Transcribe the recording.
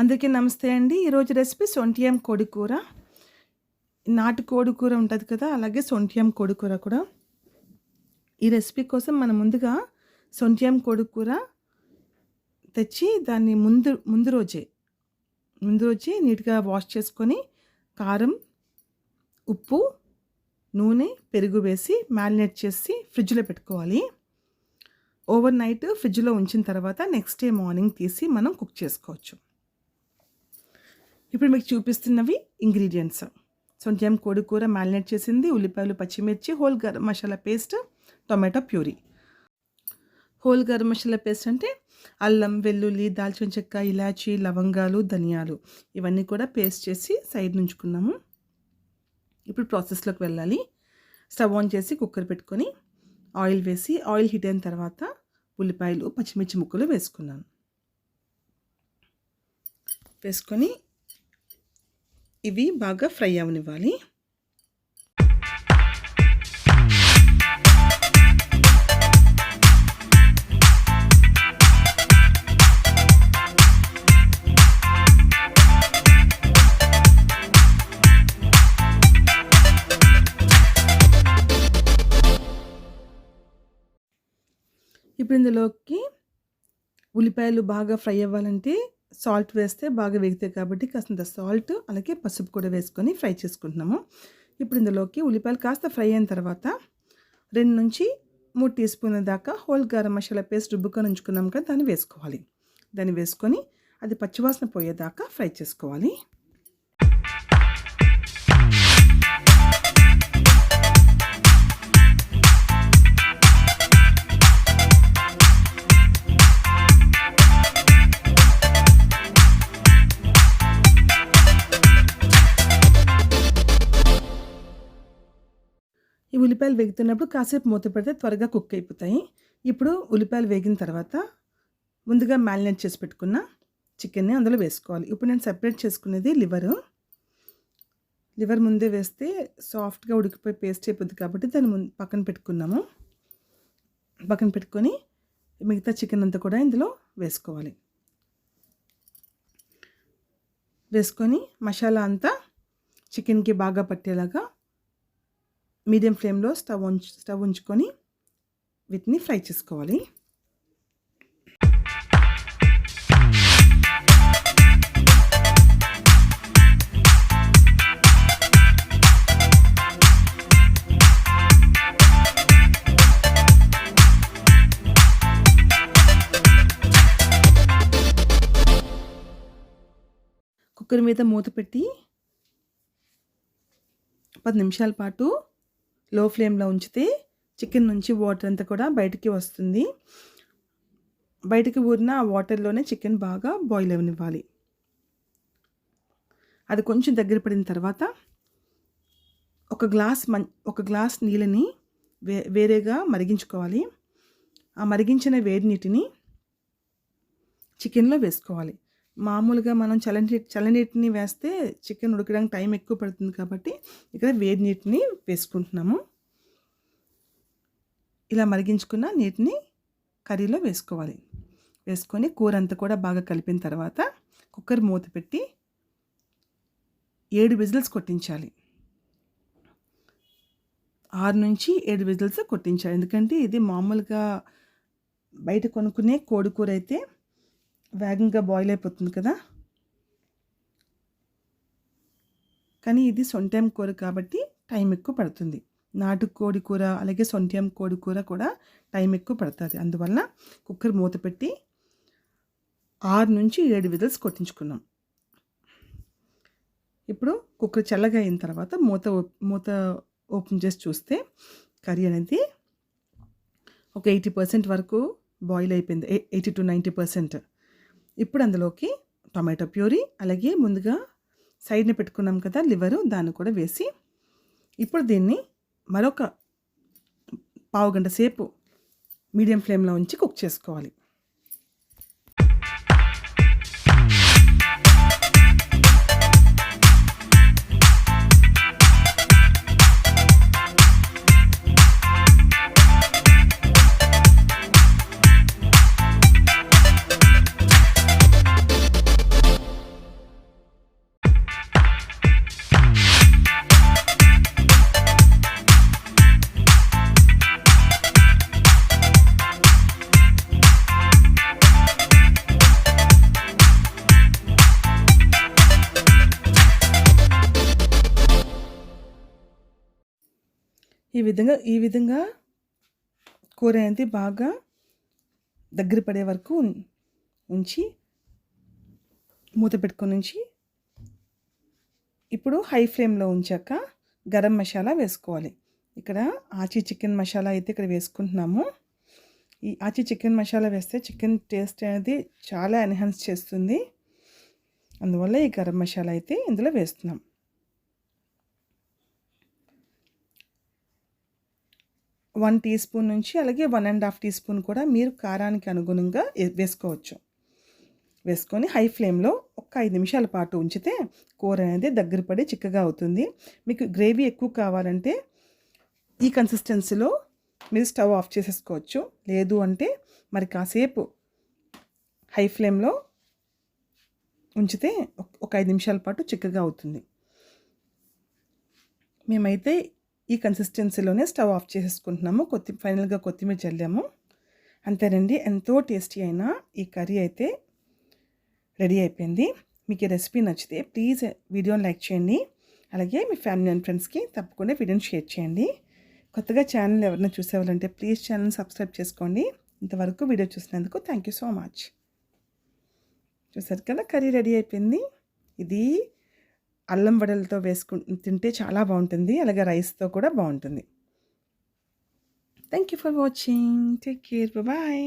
అందుకే నమస్తే అండి. ఈరోజు రెసిపీ సొంటియం కోడి కూర. నాటు కోడి కూర ఉంటుంది కదా అలాగే సొంటియం కోడికూర కూడా. ఈ రెసిపీ కోసం మనం ముందుగా సొంటియం కోడికూర తెచ్చి దాన్ని ముందు ముందు రోజే ముందు రోజే నీట్గా వాష్ చేసుకొని కారం ఉప్పు నూనె పెరుగు వేసి మ్యారినేట్ చేసి ఫ్రిడ్జ్లో పెట్టుకోవాలి. ఓవర్ నైట్ ఫ్రిడ్జ్లో ఉంచిన తర్వాత నెక్స్ట్ డే మార్నింగ్ తీసి మనం కుక్ చేసుకోవచ్చు. ఇప్పుడు మీకు చూపిస్తున్నవి ఇంగ్రీడియంట్స్ సొంటియం కోడి కూర మ్యారినేట్ చేసింది ఉల్లిపాయలు పచ్చిమిర్చి whole garam masala paste tomato puree whole garam masala paste అంటే అల్లం వెల్లుల్లి దాల్చిన చెక్క ఇలాచీ లవంగాలు ధనియాలు. ఇవన్నీ కూడా పేస్ట్ చేసి సైడ్ నుంచుకున్నాము ఇప్పుడు ప్రాసెస్లోకి వెళ్ళాలి. స్టవ్ ఆన్ చేసి కుక్కర్ పెట్టుకొని ఆయిల్ వేసి ఆయిల్ హీట్ అయిన తర్వాత ఉల్లిపాయలు పచ్చిమిర్చి ముక్కలు వేసుకున్నాను. వేసుకొని ఇవి బాగా ఫ్రై అవనివ్వాలి. ఇప్పుడు ఇందులోకి ఉల్లిపాయలు బాగా ఫ్రై అవ్వాలంటే సాల్ట్ వేస్తే బాగా వేగుతాయి కాబట్టి కాస్తంత సాల్ట్ అలాగే పసుపు కూడా వేసుకొని ఫ్రై చేసుకుంటున్నాము. ఇప్పుడు ఇందులోకి ఉల్లిపాయలు కాస్త ఫ్రై అయిన తర్వాత రెండు నుంచి మూడు టీ స్పూన్ల దాకా హోల్ గరం మసాలా పేస్ట్ రుబ్బుకొని ఉంచుకున్నాం కదా దాన్ని వేసుకోవాలి. దాన్ని వేసుకొని అది పచ్చివాసన పోయేదాకా ఫ్రై చేసుకోవాలి. ఉల్లిపాయలు వేగుతున్నప్పుడు కాసేపు మూత పెడితే త్వరగా కుక్ అయిపోతాయి. ఇప్పుడు ఉల్లిపాయలు వేగిన తర్వాత ముందుగా మ్యారినేట్ చేసి పెట్టుకున్న చికెన్ని అందులో వేసుకోవాలి. ఇప్పుడు నేను సెపరేట్ చేసుకునేది లివరు. లివర్ ముందే వేస్తే సాఫ్ట్గా ఉడికిపోయి పేస్ట్ అయిపోద్ది కాబట్టి దాన్ని ముందు పక్కన పెట్టుకున్నాము. పక్కన పెట్టుకొని మిగతా చికెన్ అంతా కూడా ఇందులో వేసుకోవాలి. వేసుకొని మసాలా అంతా చికెన్కి బాగా పట్టేలాగా మీడియం ఫ్లేమ్లో స్టవ్ ఉంచు స్టవ్ ఉంచుకొని వీటిని ఫ్రై చేసుకోవాలి. కుక్కర్ మీద మూత పెట్టి పది నిమిషాల పాటు లో ఫ్లేమ్లో ఉంచితే చికెన్ నుంచి వాటర్ అంతా కూడా బయటికి వస్తుంది. బయటికి ఊరిన ఆ వాటర్లోనే చికెన్ బాగా బాయిల్ అవనివ్వాలి. అది కొంచెం దగ్గర పడిన తర్వాత ఒక గ్లాస్ మం ఒక గ్లాస్ నీళ్ళని వే వేరేగా మరిగించుకోవాలి. ఆ మరిగించిన వేడి నీటిని చికెన్లో వేసుకోవాలి. మామూలుగా మనం చల్లనీటి చల్లనీటిని వేస్తే చికెన్ ఉడకడానికి టైం ఎక్కువ పడుతుంది కాబట్టి ఇక్కడ వేడి నీటిని వేసుకుంటున్నాము. ఇలా మరిగించుకున్న నీటిని కర్రీలో వేసుకోవాలి. వేసుకొని కూర అంతా కూడా బాగా కలిపిన తర్వాత కుక్కర్ మూత పెట్టి ఏడు విజిల్స్ కొట్టించాలి. ఆరు నుంచి ఏడు విజిల్స్ కొట్టించాలి. ఎందుకంటే ఇది మామూలుగా బయట కొనుక్కునే కోడి కూర అయితే వేగంగా బాయిల్ అయిపోతుంది కదా? కానీ ఇది సొంటెం కూర కాబట్టి టైం ఎక్కువ పడుతుంది. నాటు కోడి కూర అలాగే సొంటెం కోడి కూర కూడా టైం ఎక్కువ పడుతుంది. అందువల్ల కుక్కర్ మూత పెట్టి ఆరు నుంచి ఏడు విజిల్స్ కొట్టించుకున్నాం. ఇప్పుడు కుక్కర్ చల్లగా అయిన తర్వాత మూత మూత ఓపెన్ చేసి చూస్తే కర్రీ అనేది ఒక ఎయిటీ పర్సెంట్ వరకు బాయిల్ అయిపోయింది. Eighty to ninety percent. ఇప్పుడు అందులోకి టొమాటో ప్యూరీ అలాగే ముందుగా సైడ్ని పెట్టుకున్నాం కదా లివరు దాన్ని కూడా వేసి ఇప్పుడు దీన్ని మరొక పావు గంట సేపు మీడియం ఫ్లేమ్లో ఉంచి కుక్ చేసుకోవాలి. ఈ విధంగా ఈ విధంగా కూర అనేది బాగా దగ్గర పడే వరకు ఉంచి మూత పెట్టుకొని ఉంచి ఇప్పుడు హై ఫ్లేమ్లో ఉంచాక గరం మసాలా వేసుకోవాలి. ఇక్కడ ఆచి చికెన్ మసాలా అయితే ఇక్కడ వేసుకుంటున్నాము. ఈ ఆచి చికెన్ మసాలా వేస్తే చికెన్ టేస్ట్ అనేది చాలా ఎన్హాన్స్ చేస్తుంది. అందువల్ల ఈ గరం మసాలా అయితే ఇందులో వేస్తున్నాం. వన్ టీ స్పూన్ నుంచి అలాగే one and half teaspoon కూడా మీరు కారానికి అనుగుణంగా వేసుకోవచ్చు. వేసుకొని హై ఫ్లేమ్లో ఒక ఐదు నిమిషాల పాటు ఉంచితే కూర అనేది దగ్గర పడి చిక్కగా అవుతుంది. మీకు గ్రేవీ ఎక్కువ కావాలంటే ఈ కన్సిస్టెన్సీలో మీరు స్టవ్ ఆఫ్ చేసేసుకోవచ్చు. లేదు అంటే మరి కాసేపు హై ఫ్లేమ్లో ఉంచితే ఒక ఐదు నిమిషాల పాటు చిక్కగా అవుతుంది. మేమైతే ఈ కన్సిస్టెన్సీలోనే స్టవ్ ఆఫ్ చేసేసుకుంటున్నాము. కొత్తి ఫైనల్గా కొత్తిమీర చల్లాము. అంతేనండి ఎంతో టేస్టీ అయిన ఈ కర్రీ అయితే రెడీ అయిపోయింది. మీకు ఈ రెసిపీ నచ్చితే ప్లీజ్ వీడియోని లైక్ చేయండి. అలాగే మీ ఫ్యామిలీ అండ్ ఫ్రెండ్స్కి తప్పకుండా వీడియోని షేర్ చేయండి. కొత్తగా ఛానల్ ఎవరైనా చూసేవాళ్ళంటే ప్లీజ్ ఛానల్ సబ్స్క్రైబ్ చేసుకోండి. ఇంతవరకు వీడియో చూసినందుకు థ్యాంక్ యూ సో మచ్ చూసారు కదా కర్రీ రెడీ అయిపోయింది. ఇది అల్లం వడలతో వేసుకు తింటే చాలా బాగుంటుంది అలాగే రైస్తో కూడా బాగుంటుంది. Thank you for watching take care bye